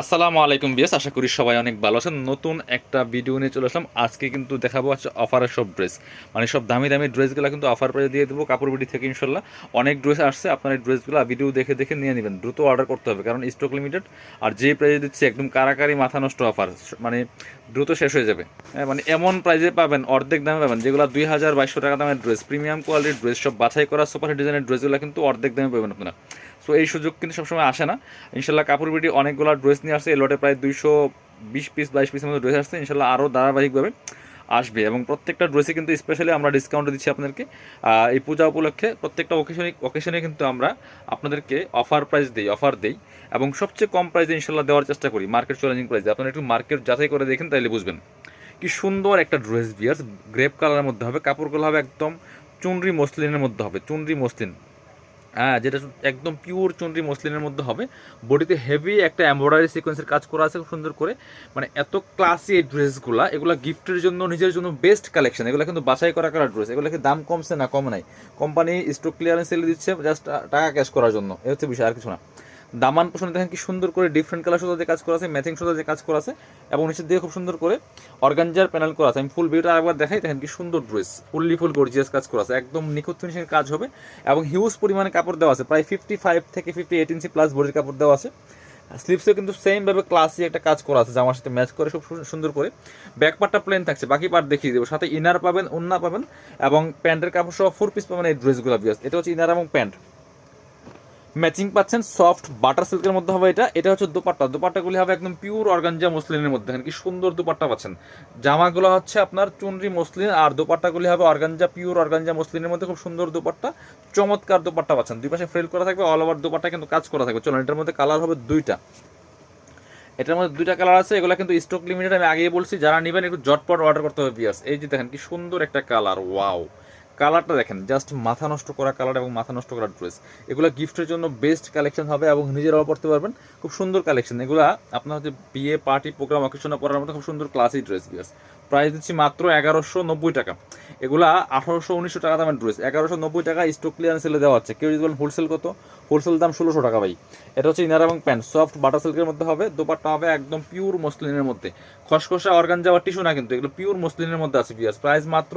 আসসালামু আলাইকুম বিয়াস আশা করি সবাই অনেক ভালো আছেন। নতুন একটা ভিডিও নিয়ে চলে আসলাম। আজকে কিন্তু দেখাবো হচ্ছে অফারের সব ড্রেস মানে সব দামি দামি ড্রেসগুলো কিন্তু অফার প্রাইসে দিয়ে দেবো কাপড় বিডি থেকে ইনশাল্লাহ অনেক ড্রেস আসছে আপনার এই ড্রেসগুলো ভিডিও দেখে দেখে নিয়ে নেবেন। দ্রুত অর্ডার করতে হবে কারণ স্টক লিমিটেড আর যে প্রাইসে দিচ্ছে একদম কারাকারি মাথা নষ্ট অফার মানে দ্রুত শেষ হয়ে যাবে। হ্যাঁ, মানে এমন প্রাইজে পাবেন অর্ধেক দামে পাবেন যেগুলো দুই হাজার বাইশশো টাকা দামের ড্রেস প্রিমিয়াম কোয়ালিটির ড্রেস সব বাছাই করা সুপার ডিজাইনের ড্রেসগুলো কিন্তু অর্ধেক দামে পাবেন আপনারা। সো এই সুযোগ কিন্তু সবসময় আসে না। ইনশাল্লাহ কাপড় বিডি অনেকগুলো ড্রেস নিয়ে আসছে। এই লটে প্রায় দুইশো বিশ পিস বাইশ পিসের মতো ড্রেস আসছে। ইনশাল্লাহ আরও ধারাবাহিকভাবে আসবে এবং প্রত্যেকটা ড্রেসে কিন্তু স্পেশালি আমরা ডিসকাউন্ট দিচ্ছি আপনাদেরকে। এই পূজা উপলক্ষে প্রত্যেকটা অকেশনে অকেশনে কিন্তু আমরা আপনাদেরকে অফার প্রাইস দিই অফার দিই এবং সবচেয়ে কম প্রাইসে ইনশাল্লাহ দেওয়ার চেষ্টা করি মার্কেট চ্যালেঞ্জিং প্রাইসে আপনারা একটু মার্কেট যাচাই করে দেখেন, তাইলে বুঝবেন। কি সুন্দর একটা ড্রেস বিয়ার্স গ্রেপ কালারের মধ্যে হবে, কাপড়গুলো হবে একদম চুনরি মসলিনের মধ্যে হবে, চুনরি মসলিন। হ্যাঁ যেটা একদম পিওর চুনরি মসলিনের মধ্যে হবে। বডিতে হেভি একটা এমব্রয়ডারি সিকোয়েন্সের কাজ করা আছে খুব সুন্দর করে। মানে এত ক্লাসি এই ড্রেসগুলো এগুলো গিফটের জন্য, নিজের জন্য বেস্ট কালেকশন এগুলো কিন্তু বাছাই করা করা ড্রেস এগুলো কি দাম কমছে না কম নাই? কোম্পানি স্টক ক্লিয়ারেন্স সেল দিচ্ছে জাস্ট টাকা ক্যাশ করার জন্য। এ হচ্ছে বিষয়, আর কিছু না। দামান পোষণে দেখেন কি সুন্দর করে ডিফারেন্ট কালার সুতো দিয়ে কাজ করা আছে ম্যাচিং সুতো দিয়ে কাজ করা আছে এবং নিচের দিয়ে খুব সুন্দর করে অর্গানজার প্যানেল করা আছে। আমি ফুল ভিডিওটা আরেকবার দেখাই, দেখেন কি সুন্দর ড্রেস ফুললি ফুল গর্জিয়াস কাজ করা আছে। একদম নিখুঁত ফিনিশিং কাজ হবে এবং হিউজ পরিমাণে কাপড় দেওয়া আছে, প্রায় ফিফটি ফাইভ থেকে ফিফটি এইট ইঞ্চি প্লাস বডির কাপড় দেওয়া আছে। স্লিপসেও কিন্তু সেমভাবে ক্লাসি একটা কাজ করা আছে, জামার সাথে ম্যাচ করে খুব সুন্দর করে। ব্যাক পার্টটা প্লেন থাকছে, বাকি পার্ট দেখিয়ে দেবো। সাথে ইনার পাবেন ওন্না পাবেন এবং প্যান্টের কাপড় সহ ফোর পিস পাবেন এই ড্রেসগুলো বিয়াস এটা হচ্ছে ইনার এবং প্যান্ট ম্যাচিং পাচ্ছেন সফট বাটার সিল্কের মধ্যে হবে এটা। এটা হচ্ছে দুপাট্টা। দুপাট্টাগুলি হবে একদম পিওর অর্গানজা মসলিনের মধ্যে। কি সুন্দর দোপাট্টা পাচ্ছেন। জামাগুলো হচ্ছে আপনার চুনরি মসলিন আর দোপাট্টাগুলি হবে অর্গানজা পিওর অর্গানজা মসলিনের মধ্যে খুব সুন্দর দোপাট্টা। চমৎকার দোপাট্টা পাচ্ছেন। দুই পাশে ফ্রেল করা থাকবে অল ওভার দোপাট্টা কিন্তু কাজ করা থাকবে। চলুন, এটার মধ্যে কালার হবে দুইটা। এটার মধ্যে দুইটা কালার আছে, এগুলো কিন্তু স্টক লিমিটেড আমি আগেই বলছি, যারা নেবেন একটু জটপট অর্ডার করতে হবে পিয়াস এই যে দেখেন কি সুন্দর একটা কালার ওয়াও কালারটা দেখেন জাস্ট মাথা নষ্ট করা কালার এবং মাথা নষ্ট করা ড্রেস এগুলো গিফটের জন্য বেস্ট কালেকশন হবে এবং নিজেরাও পড়তে পারবেন। খুব সুন্দর কালেকশন এগুলো আপনার হচ্ছে বিয়ে পার্টি প্রোগ্রাম অকেশনে পরার মতো খুব সুন্দর ক্লাসি ড্রেস পিয়াস প্রাইস দিচ্ছি মাত্র এগারোশো নব্বই টাকা। এগুলা আঠারোশো উনিশশো টাকা দামের ড্রেস এগারোশো নব্বই টাকা স্টক ক্লিয়ারেন্স সেলে দেওয়া হচ্ছে। কেউ যদি বলেন হোলসেল কত? হোলসেল দাম ষোলোশো টাকা ভাই। এটা হচ্ছে ইনার এবং প্যান্ট সফট বাটার সিল্কের মধ্যে হবে, দোপাট্টা হবে একদম পিওর মসলিনের মধ্যে। খসখসা অর্গান যাওয়ার টিস্যু না কিন্তু, এগুলো পিওর মসলিনের মধ্যে আছে পিয়াস প্রাইস মাত্র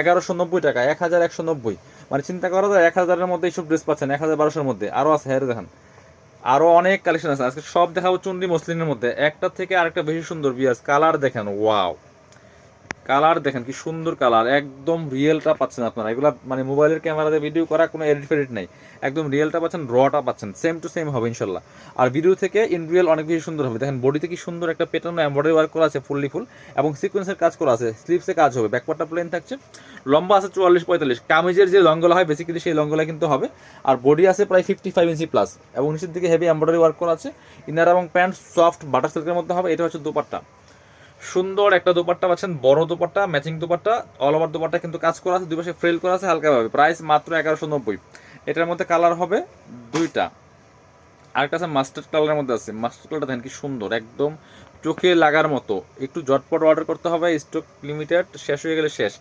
এগারোশো নব্বই টাকা, এক হাজার একশো নব্বই। মানে চিন্তা করা যায় এক হাজারের মধ্যে এইসব ড্রেস পাচ্ছেন, এক হাজার বারোশোর মধ্যে। আরও আছে হ্যাঁ দেখান আরও অনেক কালেকশন আছে। আজকে সব দেখাবো চুন্ডি, মসলিনের মধ্যে। একটা থেকে আরেকটা বেশি সুন্দর বিয়াস কালার দেখেন ওয়াও কালার দেখেন কি সুন্দর কালার, একদম রিয়েলটা পাচ্ছেন আপনারা। এগুলা মানে মোবাইলের ক্যামেরাতে ভিডিও করা কোনো এডিট ফেডিট নেই। একদম রিয়েলটা পাচ্ছেন রটা পাচ্ছেন সেম টু সেম হবে ইনশাল্লাহ। আর ভিডিও থেকে ইন রিয়েল অনেক বেশি সুন্দর হবে। দেখেন বডিতে কি সুন্দর একটা পেটানো এমব্রয়ডারি ওয়ার্ক করা আছে ফুললি ফুল এবং সিকোয়েন্সের কাজ করা আছে স্লিপসে কাজ হবে ব্যাকপার্টটা প্লেন থাকছে। লম্বা আছে চুয়াল্লিশ, পঁয়তাল্লিশ। কামিজের যে লঙ্গলা হয় বেসিক্যালি সেই লঙ্গলা কিন্তু হবে। আর বডি আছে প্রায় ফিফটি ফাইভ ইঞ্চি প্লাস এবং নিচের দিকে হেভি এমব্রয়ডারি ওয়ার্ক করা আছে। ইনার এবং প্যান্ট সফট বাটার সিল্কের মধ্যে হবে, এটা হচ্ছে দোপাট্টা। সুন্দর একটা দোপাট্টা পাচ্ছেন, বড় dupatta matching dupatta all over dupatta কিন্তু কাজ করা আছে দুই পাশে ফ্রেল করা আছে হালকাভাবে। প্রাইস মাত্র এগারোশো নব্বই। এটার মধ্যে কালার হবে দুইটা। আরেকটা আছে মাস্টার্ড কালারের মধ্যে আছে। মাস্টার্ড কালারটা দেখেন কি সুন্দর, একদম চোখে লাগার মতো। একটু জটপট অর্ডার করতে হবে স্টক লিমিটেড শেষ হয়ে গেলে শেষ।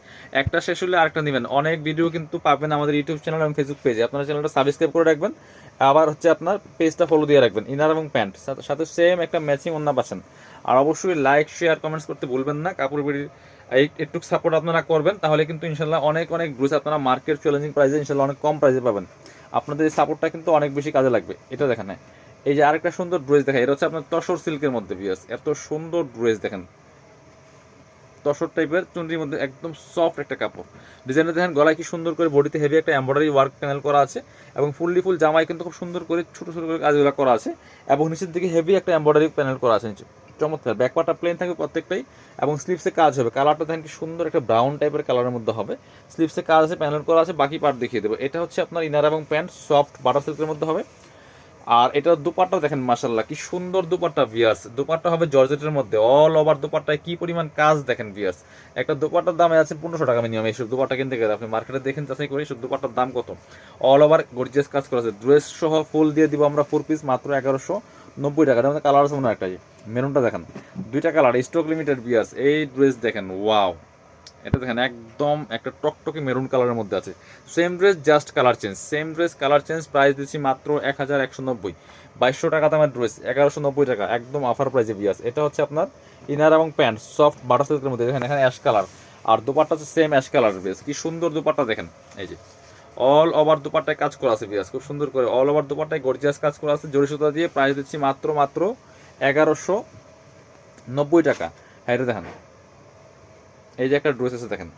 একটা শেষ হলে আরেকটা নেবেন। অনেক ভিডিও কিন্তু পাবেন আমাদের ইউটিউব চ্যানেল এবং ফেসবুক পেজে আপনারা চ্যানেলটা সাবস্ক্রাইব করে রাখবেন। আবার হচ্ছে আপনার পেজটা ফলো দিয়ে রাখবেন ইনার এবং প্যান্ট সাথে সেম একটা ম্যাচিং অন্য পাচ্ছেন। আর অবশ্যই লাইক শেয়ার কমেন্টস করতে ভুলবেন না। কাপড় বিড়ির একটু সাপোর্ট আপনারা করবেন, তাহলে কিন্তু ইনশাল্লাহ অনেক অনেক ড্রেস আপনারা মার্কেট চ্যালেঞ্জিং প্রাইসে ইনশাল্লাহ অনেক কম প্রাইসে পাবেন। আপনাদের এই সাপোর্টটা কিন্তু অনেক বেশি কাজে লাগবে। এটা দেখেন হ্যাঁ। এই যে আরেকটা সুন্দর ড্রেস দেখা এটা হচ্ছে আপনার তসর সিল্কের মধ্যে বিয়াস এত সুন্দর ড্রেস দেখেন। তসর টাইপের চুনরির মধ্যে একদম সফট একটা কাপড়। ডিজাইনটা দেখেন, গলায় কি সুন্দর করে বডিতে হেভি একটা এমব্রয়ডারি ওয়ার্ক প্যানেল করা আছে এবং ফুললি ফুল জামায় কিন্তু খুব সুন্দর করে ছোটো ছোটো করে কাজগুলো করা আছে এবং নিচের দিকে হেভি একটা এমব্রয়ডারি প্যানেল করা আছে নিচে। চমৎকার। ব্যাক পার্টটা প্লেন থাকবে প্রত্যেকটাই এবং স্লিপসে কাজ হবে। কালারটা দেখেন কি সুন্দর একটা ব্রাউন টাইপের কালারের মধ্যে হবে। স্লিপসে কাজ আছে প্যানেল করা আছে, বাকি পার্ট দেখিয়ে দেবো। এটা হচ্ছে আপনার ইনার এবং প্যান্ট সফট বাটার সিল্কের মধ্যে হবে। আর এটার দুপাট্টা দেখেন মাসাল্লাহ কি সুন্দর দুপাট্টা ভিয়াস দুপাট্টা হবে জর্জেটের মধ্যে। অল ওভার দুপাট্টায় কি পরিমাণ কাজ দেখেন ভিয়াস একটা দুপাট্টার দামে আছে পনেরোশো টাকা মিনিমাম এইসব দুপাট্টা কিনতে গেলে। আপনি মার্কেটে দেখেন, যাচাই করে এইসব দুপাট্টার দাম কত? অল ওভার গর্জিয়াস কাজ করা আছে। ড্রেস সহ ফুল দিয়ে দিব আমরা ফোর পিস মাত্র এগারোশো। নব্বই টাকা এটা কালার আছে মনে একটাই। মেরুনটা দেখেন। দুইটা কালার স্টক লিমিটেড বিয়াস এই ড্রেস দেখেন ওয়াও এটা দেখেন, একদম একটা টকটকে মেরুন কালারের মধ্যে আছে। Same dress just colour change same dress colour change price দিচ্ছি মাত্র এক হাজার একশো নব্বই। বাইশশো টাকা দামের ড্রেস এগারোশো নব্বই টাকা, একদম অফার প্রাইসে বিয়াস এটা হচ্ছে আপনার ইনার এবং প্যান্ট সফট বাটার সিল্কের মধ্যে। দেখেন, এখানে অ্যাশ কালার আর দুপাট্টা হচ্ছে সেম অ্যাশ কালার বেশ কি সুন্দর দুপাট্টা দেখেন, এই যে। অল ওভার দুপাট্টায় কাজ করা আছে বিয়াস খুব সুন্দর করে। অল ওভার দুপাট্টায় গর্জিয়াস কাজ করা আছে। জরি সুতা দিয়ে প্রাইস দিচ্ছি মাত্র মাত্র এগারোশো নব্বই টাকা। হ্যাঁ এটা দেখেন। এই যে একটা ড্রেস আছে, দেখেন।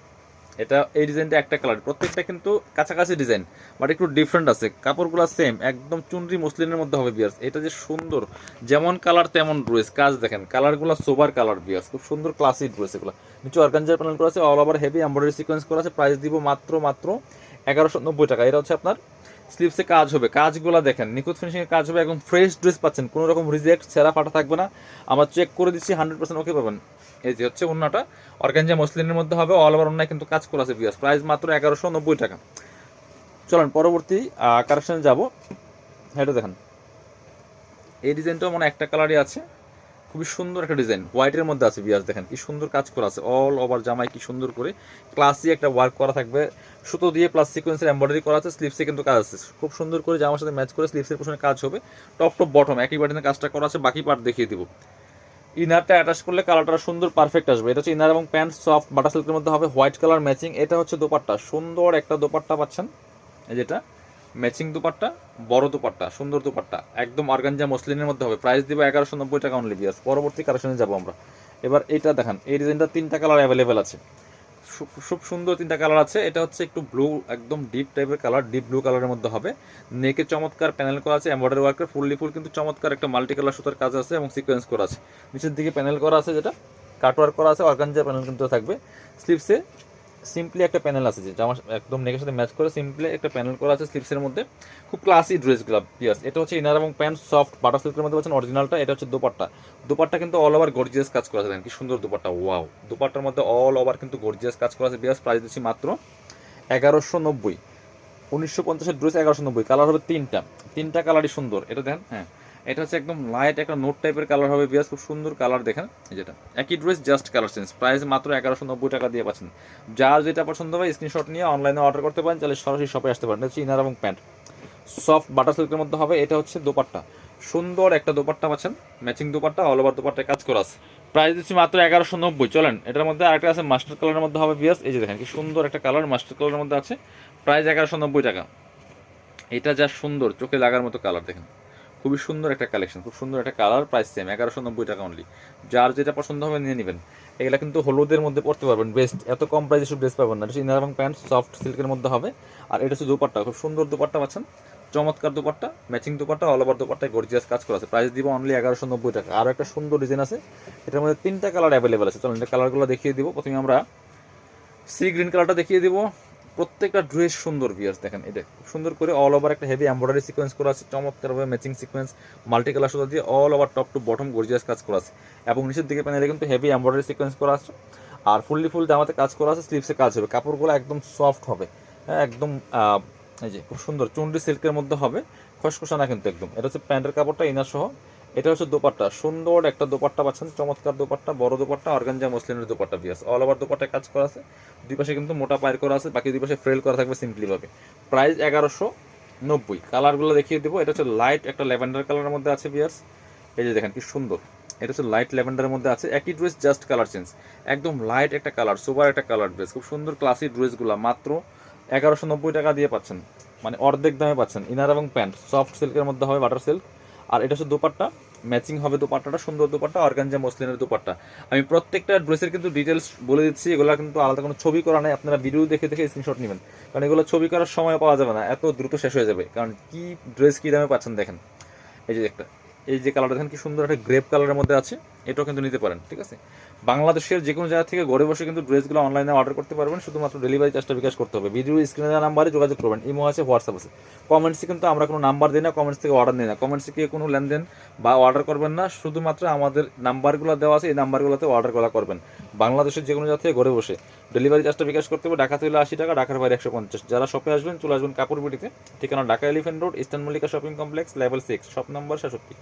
এটা এই ডিজাইনটা একটা কালার প্রত্যেকটা কিন্তু কাছাকাছি ডিজাইন বাট একটু ডিফারেন্ট আছে। কাপড়গুলো সেম একদম চুনরি মসলিনের মধ্যে হবে বিয়াস এটা যে সুন্দর, যেমন কালার তেমন ড্রেস কাজ দেখেন কালারগুলো সোবার কালার বিয়াস খুব সুন্দর ক্লাসিক ড্রেস এগুলো। নিচে অর্গানজার প্যানেল করা আছে all over heavy embroidery sequence করা আছে। প্রাইস দিব মাত্র মাত্র এগারোশো নব্বই টাকা। এটা হচ্ছে আপনার স্লিপসে কাজ হবে। কাজগুলো দেখেন, নিখুঁত ফিনিশিং কাজ হবে একদম ফ্রেশ ড্রেস পাচ্ছেন। কোনো রকম রিজেক্ট ছেঁড়া ফাটা থাকবে না। আমরা চেক করে দিচ্ছি হান্ড্রেড পার্সেন্ট ওকে পাবেন। এই যে হচ্ছে অন্যটা অর্গানজা মসলিনের মধ্যে হবে অল ওভার অন্যায় কিন্তু কাজ করা আছে বিয়াস প্রাইস মাত্র এগারোশো নব্বই টাকা। চলেন, পরবর্তী কারেকশনে যাব। এটা দেখেন। এই ডিজাইনটাও মানে একটা কালারই আছে। খুবই সুন্দর একটা ডিজাইন। হোয়াইটের মধ্যে আছে বিয়াস দেখেন কি সুন্দর কাজ করা আছে। অল ওভার জামাই কি সুন্দর করে ক্লাসি একটা ওয়ার্ক করা থাকবে। সুতো দিয়ে প্লাস সিকোয়েন্সের এমব্রয়ডারি করা আছে স্লিপসে কিন্তু কাজ আছে। খুব সুন্দর করে জামার সাথে ম্যাচ করে স্লিপসের পিছনে কাজ হবে। টপ টপ বটম একই বাটিতে কাজটা করা আছে, বাকি পার্ট দেখিয়ে দিব। ইনারটা অ্যাটাচ করলে কালারটা সুন্দর পারফেক্ট আসবে। এটা হচ্ছে ইনার এবং প্যান্ট সফট বাটার সিল্কের মধ্যে হবে হোয়াইট কালার ম্যাচিং এটা হচ্ছে দোপাট্টা। সুন্দর একটা দোপাট্টা পাচ্ছেন। যেটা। ম্যাচিং দুপাট্টা, বড় দুপাট্টা, সুন্দর দুপাট্টা, একদম অর্গানজা মসলিনের মধ্যে হবে। প্রাইস দিব এগারোশো নব্বই টাকা অনলি বিয়াস পরবর্তী কালেকশনে যাব আমরা। এবার এটা দেখান, এই ডিজাইনটা তিনটা কালার অ্যাভেলেবেল আছে। খুব- সুন্দর তিনটা কালার আছে। এটা হচ্ছে একটু ব্লু একদম ডিপ টাইপের কালার ডিপ ব্লু কালারের মধ্যে হবে। নেকে চমৎকার প্যানেল করা আছে এমব্রয়ডারি ওয়ার্কের ফুললি ফুল কিন্তু চমৎকার একটা মাল্টি কালার সুতার কাজ আছে এবং সিকোয়েন্স করা আছে। নিচের দিকে প্যানেল করা আছে যেটা কাটওয়ার্ক করা আছে অর্গানজা প্যানেল কিন্তু থাকবে। স্লিপসে সিম্পলি একটা প্যানেল আছে যে জামা একদম নেকের সাথে ম্যাচ করে সিম্পলি একটা প্যানেল করা আছে স্লিপসের মধ্যে। খুব ক্লাসি ড্রেসগুলো পিয়াস এটা হচ্ছে ইনার এবং প্যান্ট সফট বাটার সিল্কের মধ্যে পাচ্ছেন অরিজিনালটা এটা হচ্ছে দোপাট্টা। দোপাট্টা কিন্তু অল ওভার গর্জিয়াস কাজ করা আছে কি সুন্দর দোপাট্টা ওয়াও দোপাট্টার মধ্যে অল ওভার কিন্তু গর্জিয়াস কাজ করা আছে, বিয়াস প্রাইস দিচ্ছি মাত্র এগারোশো নব্বই। উনিশশো পঞ্চাশের ড্রেস এগারোশো নব্বই কালার হবে তিনটা। তিনটা কালারই সুন্দর, এটা দেখেন হ্যাঁ। এটা হচ্ছে একদম লাইট একটা নোট টাইপের কালার হবে বিয়াস খুব সুন্দর কালার দেখেন। যেটা। একই dress just colour change price মাত্র এগারোশো নব্বই টাকা দিয়ে পাচ্ছেন। যার যেটা পছন্দ হবে স্ক্রিনশট নিয়ে অনলাইনে অর্ডার করতে পারেন তাহলে সরাসরি শপে আসতে পারেন। হচ্ছে ইনার এবং প্যান্ট সফট বাটার সিল্কের মধ্যে হবে, এটা হচ্ছে দোপাট্টা। সুন্দর একটা দোপাট্টা পাচ্ছেন। ম্যাচিং দোপাট্টা অল ওভার দোপাট্টায় কাজ করা আছে। প্রাইস দিচ্ছি মাত্র এগারোশো নব্বই। চলেন, এটার মধ্যে আরেকটা আছে মাস্টার কালারের মধ্যে হবে বিয়াস এই যে দেখেন, কি সুন্দর একটা কালার মাস্টার কালারের মধ্যে আছে। প্রাইস এগারোশো নব্বই টাকা। এটা যা সুন্দর, চোখে লাগার মতো কালার দেখেন। খুবই সুন্দর একটা কালেকশন খুব সুন্দর একটা কালার প্রাইস সেম এগারোশো নব্বই টাকা অনলি যার যেটা পছন্দ হবে নিয়ে নেবেন। এগুলো কিন্তু হলুদের মধ্যে পড়তে পারবেন বেস্ট এত কম প্রাইসে সব ড্রেস পাবেন না। এটা ইনার এবং প্যান্ট সফট সিল্কের মধ্যে হবে। আর এটা হচ্ছে দুপাট্টা, খুব সুন্দর দুপাট্টা পাচ্ছেন। চমৎকার dupatta matching dupatta all over দুপাট্টায় gorgeous কাজ করা আছে। প্রাইস দিব অনলি এগারোশো নব্বই টাকা। আরও একটা সুন্দর ডিজাইন আছে। এটার মধ্যে তিনটা কালার অ্যাভেলেবেল আছে। চলুন, এটা কালারগুলো দেখিয়ে দিব। প্রথমে আমরা সি গ্রিন কালারটা দেখিয়ে দিব। প্রত্যেকটা ড্রেস সুন্দর বিয়ার্স দেখেন এটা সুন্দর করে অল ওভার একটা হেভি এমব্রয়ডারি সিকোয়েন্স করা আছে, চমৎকারভাবে ম্যাচিং সিকোয়েন্স মাল্টি কালার সুতা দিয়ে all over top to bottom gorgeous কাজ করা আছে। এবং নিচের দিকে প্যানেলে কিন্তু হেভি এমব্রয়ডারি সিকোয়েন্স করা আছে। আর ফুললি ফুল জামাতে কাজ করা আছে স্লিপসে কাজ হবে। কাপড়গুলো একদম সফট হবে। হ্যাঁ একদম এই যে খুব সুন্দর চুন্ডি সিল্কের মধ্যে হবে। খসখসা না কিন্তু একদম। এটা হচ্ছে প্যান্টের কাপড়টা ইনার সহ। এটা হচ্ছে দোপাট্টা। সুন্দর একটা দোপাট্টা পাচ্ছেন, চমৎকার দোপাট্টা, বড় দোপাট্টা, অর্গানজা মসলিনের দোপাট্টা বিয়াস অল ওভার দোপাট্টায় কাজ করা আছে। দুই পাশে কিন্তু মোটা পায়ের করা আছে, বাকি দুই পাশে ফ্রেল করা থাকবে সিম্পলি ভাবে। প্রাইস এগারোশো নব্বই। কালারগুলো দেখিয়ে দেবো। এটা হচ্ছে লাইট একটা ল্যাভেন্ডার কালারের মধ্যে আছে বিয়ার্স এই যে দেখেন কি সুন্দর। এটা হচ্ছে লাইট ল্যাভেন্ডারের মধ্যে আছে। একই ড্রেস জাস্ট কালার চেঞ্জ একদম লাইট একটা কালার সুপার একটা কালার ড্রেস খুব সুন্দর ক্লাসি ড্রেসগুলো মাত্র এগারোশো নব্বই টাকা দিয়ে পাচ্ছেন। মানে অর্ধেক দামে পাচ্ছেন। ইনার এবং প্যান্ট সফট সিল্কের মধ্যে হবে বাটার সিল্ক আর এটা হচ্ছে দোপাট্টা। ম্যাচিং হবে দোপাট্টাটা, সুন্দর দোপাট্টা অর্গানজা মসলিনের দোপাট্টা। আমি প্রত্যেকটা ড্রেসের কিন্তু ডিটেলস বলে দিচ্ছি, এগুলো কিন্তু আলাদা কোনো ছবি করা নাই, আপনারা ভিডিও দেখে দেখে স্ক্রিনশট নেবেন। কারণ এগুলো ছবি করার সময় পাওয়া যাবে না, এত দ্রুত শেষ হয়ে যাবে। কারণ কি ড্রেস কী দামে পাচ্ছেন দেখেন। এই যে একটা, এই যে কালারটা দেখেন কি সুন্দর একটা গ্রেপ কালারের মধ্যে আছে, এটাও কিন্তু নিতে পারেন, ঠিক আছে? বাংলাদেশের যে কোনো জায়গা থেকে ঘরে বসে কিন্তু ড্রেসগুলো অনলাইনে অর্ডার করতে পারবেন। শুধুমাত্র ডেলিভারি চার্জটা বিকাশ করতে হবে। ভিডিও স্ক্রিনে দেওয়া নাম্বারে যোগাযোগ করবেন। ইমো আছে হোয়াটসঅ্যাপ আছে। কমেন্টসে কিন্তু আমরা কোনো নাম্বার দিই না কমেন্টস থেকে অর্ডার দিই না। কমেন্টসে গিয়ে কোনো লেনদেন বা অর্ডার করবেন না, শুধুমাত্র আমাদের নাম্বারগুলো দেওয়া আছে, এই নাম্বারগুলোতে অর্ডার করা করবেন। বাংলাদেশের যে কোনো জায়গা থেকে ঘরে বসে ডেলিভারি চার্জটা বিকাশ করতে হবে। ঢাকা থেকে আশি টাকা, ঢাকার বাইরে একশো পঞ্চাশ। যারা শপে আসবেন, চলে আসবেন কাপড় বিটিতে ঠিকানা Dhaka Elephant Road Eastern Mallika shopping complex level six shop number সাতষট্টি